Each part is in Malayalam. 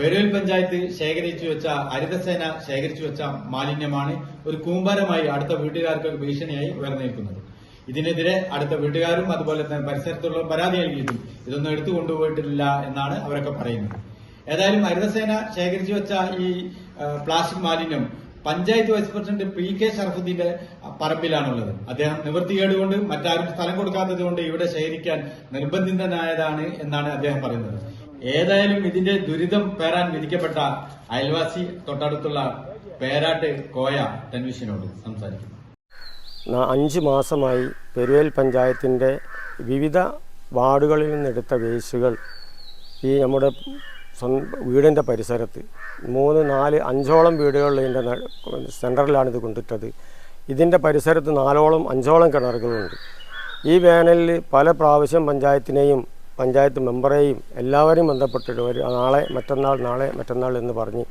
പെരുവൽ പഞ്ചായത്ത് ശേഖരിച്ചു വെച്ച ഹരിതസേന ശേഖരിച്ചു വെച്ച മാലിന്യമാണ് ഒരു കൂമ്പാരമായി അടുത്ത വീട്ടുകാർക്ക് ഭീഷണിയായി ഉയർന്നേക്കുന്നത് ഇതിനെതിരെ അടുത്ത വീട്ടുകാരും അതുപോലെ തന്നെ പരിസരത്തുള്ള പരാതി നൽകിയിട്ടും ഇതൊന്നും എടുത്തു കൊണ്ടുപോയിട്ടില്ല എന്നാണ് അവരൊക്കെ പറയുന്നത്. ഏതായാലും ഹരിതസേന ശേഖരിച്ചു വെച്ച ഈ പ്ലാസ്റ്റിക് മാലിന്യം panchayat vice president P K ഷറഫുദ്ദീന്റെ പറമ്പിലാണുള്ളത്. അദ്ദേഹം നിവൃത്തികേട് കൊണ്ട് മറ്റാരും സ്ഥലം കൊടുക്കാത്തത് കൊണ്ട് ഇവിടെ ശേഖരിക്കാൻ നിർബന്ധിതനായതാണ് എന്നാണ് അദ്ദേഹം പറയുന്നത്. ഏതായാലും ഇതിന്റെ ദുരിതം പേരാൻ വിധിക്കപ്പെട്ട അയൽവാസി തൊട്ടടുത്തുള്ള പേരാട്ട് കോയ ടെൻവിഷനോട് സംസാരിക്കുന്നു. അഞ്ച് മാസമായി പെരുവേൽ പഞ്ചായത്തിന്റെ വിവിധ വാർഡുകളിൽ നിന്നെടുത്ത വേസ്റ്റുകൾ ഈ നമ്മുടെ വീടിന്റെ പരിസരത്ത്. മൂന്ന് നാല് അഞ്ചോളം സെന്ററിലാണ് ഇത് കൊണ്ടിട്ടത്. ഇതിന്റെ പരിസരത്ത് നാലോളം അഞ്ചോളം കിണറുകളുണ്ട്. ഈ വേനലിൽ പല പ്രാവശ്യം പഞ്ചായത്തിനെയും പഞ്ചായത്ത് മെമ്പറേയും എല്ലാവരെയും ബന്ധപ്പെട്ടിട്ട് ഒരു നാളെ മറ്റന്നാൾ നാളെ മറ്റന്നാൾ എന്ന് പറഞ്ഞ്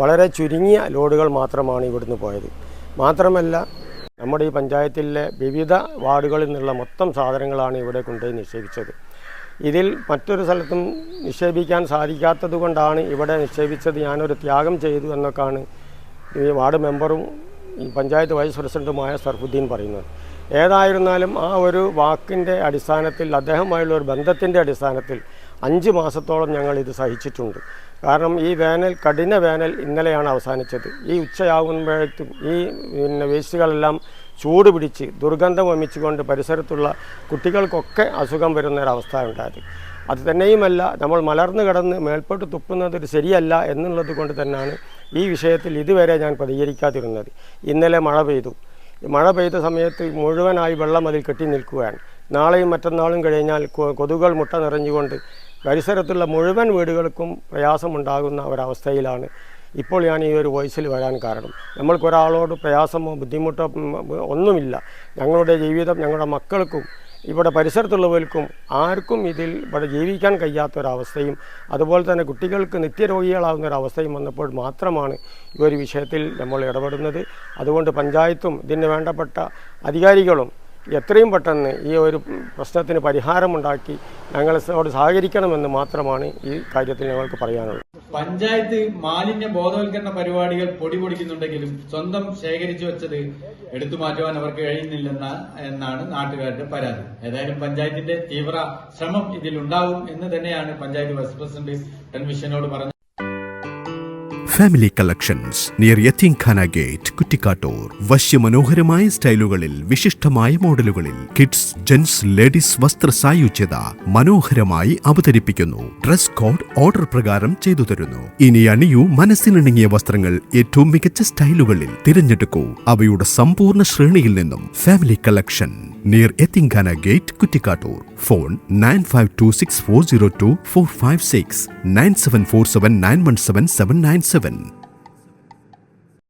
വളരെ ചുരുങ്ങിയ ലോഡുകൾ മാത്രമാണ് ഇവിടുന്ന് പോയത്. മാത്രമല്ല നമ്മുടെ ഈ പഞ്ചായത്തിലെ വിവിധ വാർഡുകളിൽ നിന്നുള്ള മൊത്തം സാധനങ്ങളാണ് ഇവിടെ കൊണ്ടുപോയി നിക്ഷേപിച്ചത്. ഇതിൽ മറ്റൊരു സ്ഥലത്തും നിക്ഷേപിക്കാൻ സാധിക്കാത്തത് ഇവിടെ നിക്ഷേപിച്ചത്. ഞാനൊരു ത്യാഗം ചെയ്തു എന്നൊക്കെയാണ് ഈ വാർഡ് മെമ്പറും ഈ പഞ്ചായത്ത് വൈസ് പ്രസിഡന്റുമായ സർഫുദ്ദീൻ പറയുന്നത്. ഏതായിരുന്നാലും ആ ഒരു വാക്കിന്റെ അടിസ്ഥാനത്തിൽ അദ്ദേഹമായുള്ള ഒരു ബന്ധത്തിന്റെ അടിസ്ഥാനത്തിൽ അഞ്ച് മാസത്തോളം ഞങ്ങൾ ഇത് സഹിച്ചിട്ടുണ്ട്. കാരണം ഈ വേനൽ കഠിന വേനൽ ഇന്നലെയാണ് അവസാനിച്ചത്. ഈ ഉച്ചയാകുമ്പോഴേക്കും ഈ പിന്നെ വേസ്റ്റുകളെല്ലാം ചൂട് പിടിച്ച് ദുർഗന്ധം വമിച്ചുകൊണ്ട് പരിസരത്തുള്ള കുട്ടികൾക്കൊക്കെ അസുഖം വരുന്ന ഒരവസ്ഥ ഉണ്ടായത്. അത് തന്നെയുമല്ല നമ്മൾ മലർന്നു കിടന്ന് മേൽപ്പോട്ട് തുപ്പുന്നത് ശരിയല്ല എന്നുള്ളത് കൊണ്ട് തന്നെയാണ് ഈ വിഷയത്തിൽ ഇതുവരെ ഞാൻ പ്രതികരിക്കാതിരുന്നത്. ഇന്നലെ മഴ പെയ്തു. മഴ പെയ്ത സമയത്ത് മുഴുവനായി വെള്ളം അതിൽ കെട്ടി നിൽക്കുകയാണ് നാളെയും മറ്റന്നാളും കഴിഞ്ഞാൽ കൊതുകൾ മുട്ട നിറഞ്ഞുകൊണ്ട് പരിസരത്തുള്ള മുഴുവൻ വീടുകൾക്കും പ്രയാസമുണ്ടാകുന്ന ഒരവസ്ഥയിലാണ് ഇപ്പോൾ ഞാൻ ഈ ഒരു വോയിസിൽ വരാൻ കാരണം. നമ്മൾക്കൊരാളോട് പ്രയാസമോ ബുദ്ധിമുട്ടോ ഒന്നുമില്ല. ഞങ്ങളുടെ ജീവിതം ഞങ്ങളുടെ മക്കൾക്കും ഇവിടെ പരിസരത്തുള്ളവർക്കും ആർക്കും ഇതിൽ ഇവിടെ ജീവിക്കാൻ കഴിയാത്തൊരവസ്ഥയും അതുപോലെ തന്നെ കുട്ടികൾക്ക് നിത്യരോഗികളാകുന്ന ഒരവസ്ഥയും വന്നപ്പോൾ മാത്രമാണ് ഈ ഒരു വിഷയത്തിൽ നമ്മൾ ഇടപെടുന്നത്. അതുകൊണ്ട് പഞ്ചായത്തും ഇതിന് വേണ്ടപ്പെട്ട അധികാരികളും എത്രയും പെട്ടെന്ന് ഈ ഒരു പ്രശ്നത്തിന് പരിഹാരമുണ്ടാക്കി ഞങ്ങളോട് സഹകരിക്കണമെന്ന് മാത്രമാണ് ഈ കാര്യത്തിൽ ഞങ്ങൾക്ക് പറയാനുള്ളത്. പഞ്ചായത്ത് മാലിന്യ ബോധവൽക്കരണ പരിപാടികൾ പൊടി പൊടിക്കുന്നുണ്ടെങ്കിലും സ്വന്തം ശേഖരിച്ചു വെച്ചത് എടുത്തു മാറ്റുവാൻ അവർക്ക് കഴിയുന്നില്ലെന്ന എന്നാണ് നാട്ടുകാരുടെ പരാതി. ഏതായാലും പഞ്ചായത്തിന്റെ തീവ്ര ശ്രമം ഇതിലുണ്ടാവും എന്ന് തന്നെയാണ് പഞ്ചായത്ത് വൈസ് പ്രസിഡന്റ് ടെൻവിഷനോട് പറഞ്ഞത്. Family collections near Yatheemkhana gate Kuttikkattoor വശ്യമനോഹരമായ സ്റ്റൈലുകളിൽ വിശിഷ്ടമായ മോഡലുകളിൽ കിഡ്സ് ജെന്റ്സ് ലേഡീസ് വസ്ത്ര സായുജ്യത മനോഹരമായി അവതരിപ്പിക്കുന്നു. ഡ്രസ് കോഡ് ഓർഡർ പ്രകാരം ചെയ്തു തരുന്നു. ഇനി അണിയൂ മനസ്സിനിണങ്ങിയ വസ്ത്രങ്ങൾ ഏറ്റവും മികച്ച സ്റ്റൈലുകളിൽ തിരഞ്ഞെടുക്കൂ. അവയുടെ സമ്പൂർണ ശ്രേണിയിൽ നിന്നും family collection near Yatheemkhana gate Kuttikkattoor phone nine five two six four zero two four five six nine seven four seven nine one seven seven nine seven